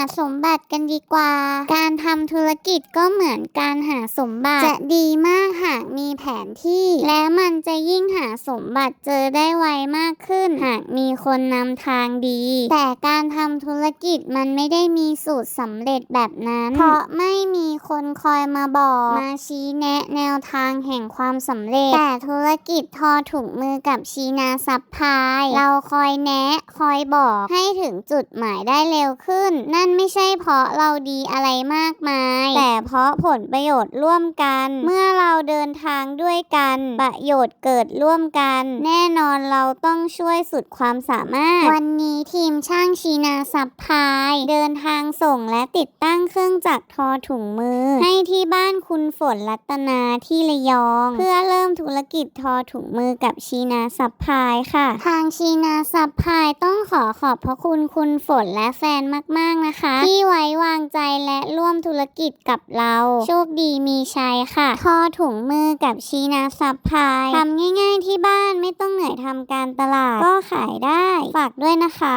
หาสมบัติกันดีกว่า การทำธุรกิจก็เหมือนการหาสมบัติ จะดีมากหากมีแผนที่ และมันจะยิ่งหาสมบัติเจอได้ไวมากขึ้น หากมีคนนำทางดี แต่การทำธุรกิจมันไม่ได้มีสูตรสำเร็จแบบนั้น เพราะไม่มีคนคอยมาบอก มาชี้แนะแนวทางแห่งความสำเร็จ แต่ธุรกิจทอถุงมือกับชีนาซับพลาย เราคอยแนะ คอยบอกให้ถึงจุดหมายได้เร็วขึ้น นั่นไม่ใช่เพราะเราดีอะไรมากมาย แต่เพราะผลประโยชน์ร่วมกัน เมื่อเราเดินทางด้วยกัน ประโยชน์เกิดร่วมกัน แน่นอนเราต้องช่วยสุดความสามารถ วันนี้ทีมช่างชีนาซับพายเดินทางส่งและติดตั้งเครื่องจักรทอถุงมือ ให้ที่บ้านคุณฝนรัตนาที่ระยอง เพื่อเริ่มธุรกิจทอถุงมือกับชีนาซับพายค่ะ ทางชีนาซับพายต้องขอขอบพระคุณคุณฝนและแฟนมาก ๆ นะคะที่ไว้วางใจและร่วมธุรกิจกับเรา โชคดีมีชัยค่ะทอถุงมือกับชีนาซับพลายทำง่าย ๆ ที่บ้านไม่ต้องเหนื่อยทำการตลาดก็ขายได้ ฝากด้วยนะคะ